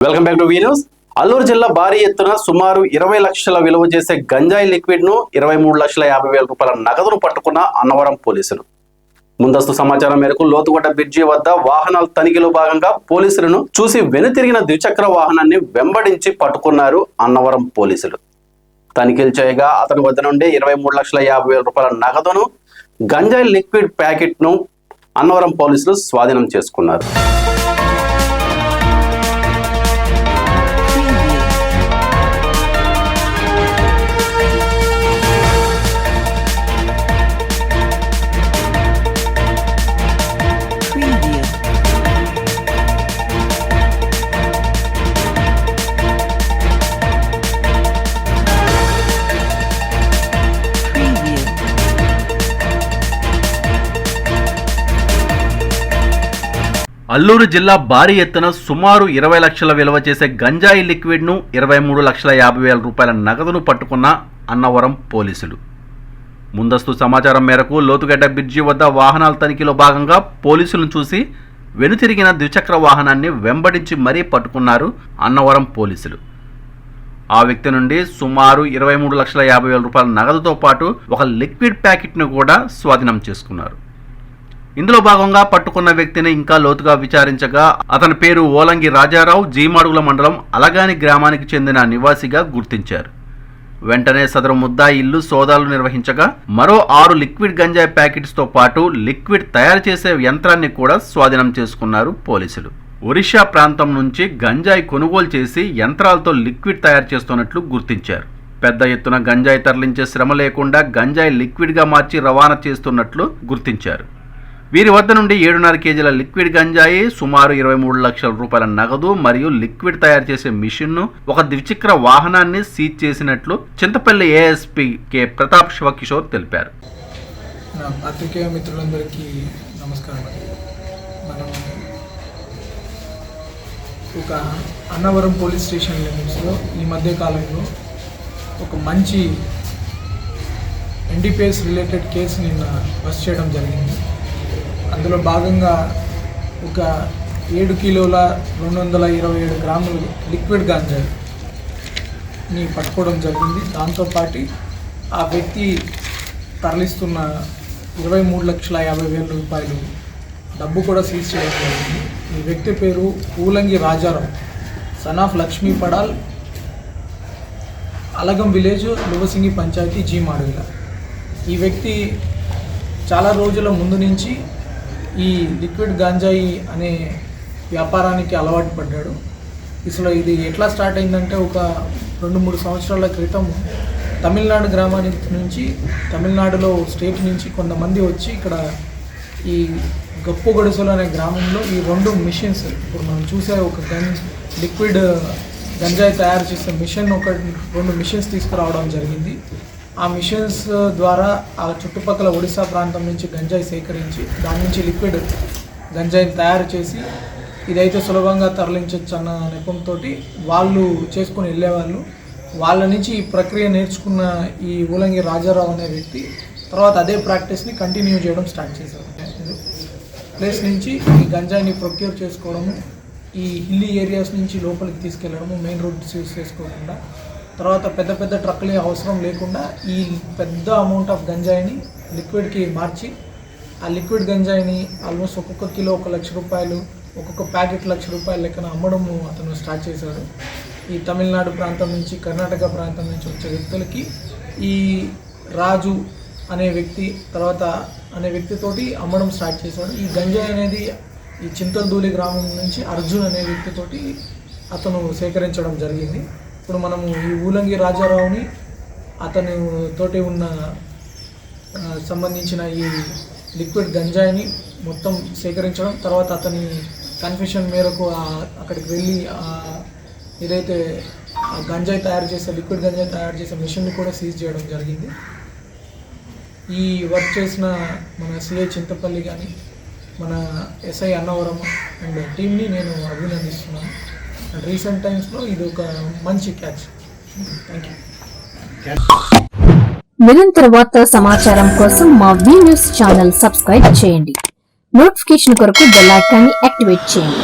Welcome back to V news Alluru జిల్లా భారీ ఎత్తున సుమారు ఇరవై లక్షల విలువ చేసే గంజాయి లిక్విడ్ను ఇరవై మూడు లక్షల యాభై వేల రూపాయల నగదును పట్టుకున్న అన్నవరం పోలీసులు. ముందస్తు సమాచారం మేరకు లోతుగొట్ట బ్రిడ్జి వద్ద వాహనాల తనిఖీలో భాగంగా పోలీసులను చూసి వెనుతిరిగిన ద్విచక్ర వాహనాన్ని వెంబడించి పట్టుకున్నారు అన్నవరం పోలీసులు. తనిఖీలు చేయగా అతని వద్ద నుండి ఇరవై మూడు లక్షల యాభై వేల రూపాయల నగదును గంజాయి లిక్విడ్ ప్యాకెట్ను అన్నవరం పోలీసులు స్వాధీనం చేసుకున్నారు. అల్లూరు జిల్లా భారీ ఎత్తున సుమారు ఇరవై లక్షల విలువ చేసే గంజాయి లిక్విడ్ను ఇరవై మూడు లక్షల యాభై వేల రూపాయల నగదును పట్టుకున్న అన్నవరం పోలీసులు. ముందస్తు సమాచారం మేరకు లోతుగడ్డ బ్రిడ్జి వద్ద వాహనాల తనిఖీలో భాగంగా పోలీసులను చూసి వెనుతిరిగిన ద్విచక్ర వాహనాన్ని వెంబడించి మరీ పట్టుకున్నారు అన్నవరం పోలీసులు. ఆ వ్యక్తి నుండి సుమారు ఇరవై మూడు లక్షల యాభై వేల రూపాయల నగదుతో పాటు ఒక లిక్విడ్ ప్యాకెట్ను కూడా స్వాధీనం చేసుకున్నారు. ఇందులో భాగంగా పట్టుకున్న వ్యక్తిని ఇంకా లోతుగా విచారించగా అతని పేరు ఓలంగి రాజారావు జీమాడుగుల మండలం అలగాని గ్రామానికి చెందిన నివాసిగా గుర్తించారు. వెంటనే సదరు ముద్దాయి ఇల్లు సోదాలు నిర్వహించగా మరో ఆరు లిక్విడ్ గంజాయి ప్యాకెట్స్తో పాటు లిక్విడ్ తయారు చేసే యంత్రాన్ని కూడా స్వాధీనం చేసుకున్నారు పోలీసులు. ఒరిషా ప్రాంతం నుంచి గంజాయి కొనుగోలు చేసి యంత్రాలతో లిక్విడ్ తయారు చేస్తున్నట్లు గుర్తించారు. పెద్ద ఎత్తున గంజాయి తరలించే శ్రమ లేకుండా గంజాయి లిక్విడ్గా మార్చి రవాణా చేస్తున్నట్లు గుర్తించారు. వీరి వద్ద నుండి ఏడున్నర కేజీల లిక్విడ్ గంజాయి సుమారు ఇరవై మూడు లక్షల రూపాయల నగదు మరియు లిక్విడ్ తయారు చేసే మిషన్ను ఒక ద్విచక్ర వాహనాన్ని సీజ్ చేసినట్లు చింతపల్లి ఏఎస్పీ కె ప్రతాప్ శివకిషోర్ తెలిపారు. మిత్రులందరికీ నమస్కారం మనం ఒక అన్నవరం పోలీస్ స్టేషన్ లిమిట్స్లో ఈ మధ్య కాలంలో ఒక మంచి ఎన్డీపీఎస్ రిలేటెడ్ కేసు నిన్న బస్ చేయడం జరిగింది. అందులో భాగంగా ఒక ఏడు కిలోల రెండు వందల ఇరవై ఏడు గ్రాములు లిక్విడ్ గాంజాని పట్టుకోవడం జరిగింది. దాంతోపాటు ఆ వ్యక్తి తరలిస్తున్న ఇరవై మూడు లక్షల యాభై వేల రూపాయలు డబ్బు కూడా సీజ్ చేయడం జరిగింది. ఈ వ్యక్తి పేరు Poolangi Rajarao. Son of Lakshmi Padal Alagam village Luvasingi panchayat G Madugula ఈ వ్యక్తి చాలా రోజుల ముందు నుంచి ఈ లిక్విడ్ గాంజాయి అనే వ్యాపారానికి అలవాటు పడ్డాడు. అసలు ఇది ఎట్లా స్టార్ట్ అయిందంటే ఒక రెండు మూడు సంవత్సరాల క్రితం తమిళనాడు గ్రామానికి నుంచి తమిళనాడులో స్టేట్ నుంచి కొంతమంది వచ్చి ఇక్కడ ఈ గప్పు గొడుసులు అనే గ్రామంలో ఈ రెండు మిషన్స్ ఇప్పుడు మనం చూసే ఒక గన్ లిక్విడ్ గంజాయి తయారు చేసే మిషన్ ఒక రెండు మిషన్స్ తీసుకురావడం జరిగింది. ఆ మిషన్స్ ద్వారా ఆ చుట్టుపక్కల ఒడిశా ప్రాంతం నుంచి గంజాయి సేకరించి దాని నుంచి లిక్విడ్ గంజాయిని తయారు చేసి ఇదైతే సులభంగా తరలించవచ్చు అన్న నెపంతో వాళ్ళు చేసుకొని వెళ్ళేవాళ్ళు. వాళ్ళ నుంచి ఈ ప్రక్రియ నేర్చుకున్న ఈ ఊలంగి రాజారావు అనే వ్యక్తి తర్వాత అదే ప్రాక్టీస్ని కంటిన్యూ చేయడం స్టార్ట్ చేశారు. ప్లేస్ నుంచి ఈ గంజాయిని ప్రొక్యూర్ చేసుకోవడము ఈ హిల్లీ ఏరియాస్ నుంచి లోపలికి తీసుకెళ్ళడము మెయిన్ రోడ్స్ యూస్ చేసుకోకుండా తర్వాత పెద్ద పెద్ద ట్రక్లే అవసరం లేకుండా ఈ పెద్ద అమౌంట్ ఆఫ్ గంజాయిని లిక్విడ్కి మార్చి ఆ లిక్విడ్ గంజాయిని ఆల్మోస్ట్ ఒక్కొక్క కిలో ఒక లక్ష రూపాయలు ఒక్కొక్క ప్యాకెట్ లక్ష రూపాయల లెక్కన అమ్మడము అతను స్టార్ట్ చేశాడు. ఈ తమిళనాడు ప్రాంతం నుంచి కర్ణాటక ప్రాంతం నుంచి వచ్చే వ్యక్తులకి ఈ రాజు అనే వ్యక్తి తర్వాత అనే వ్యక్తితోటి అమ్మడం స్టార్ట్ చేశాడు. ఈ గంజాయి అనేది ఈ చింతల్దూలి గ్రామం నుంచి అర్జున్ అనే వ్యక్తితోటి అతను సేకరించడం జరిగింది. ఇప్పుడు మనము ఈ ఊలంగి రాజారావుని అతను తోటి ఉన్న సంబంధించిన ఈ లిక్విడ్ గంజాయిని మొత్తం సేకరించడం తర్వాత అతని కన్ఫ్యూషన్ మేరకు అక్కడికి వెళ్ళి ఏదైతే ఆ గంజాయి తయారు చేసే లిక్విడ్ గంజాయి తయారు చేసే మిషన్ని కూడా సీజ్ చేయడం జరిగింది. ఈ వర్క్ చేసిన మన సిఐ చింతపల్లి కానీ మన ఎస్ఐ అన్నవరం అండ్ టీమ్ని నేను అభినందిస్తున్నాను. రీసెంట్ టైమ్స్లో ఇది ఒక మంచి క్యాచ్. థ్యాంక్ యూ నిరంతర వార్తా సమాచారం కోసం మా వి న్యూస్ ఛానల్ సబ్స్క్రైబ్ చేయండి. నోటిఫికేషన్ కొరకు బెల్ ఐకాన్ని యాక్టివేట్ చేయండి.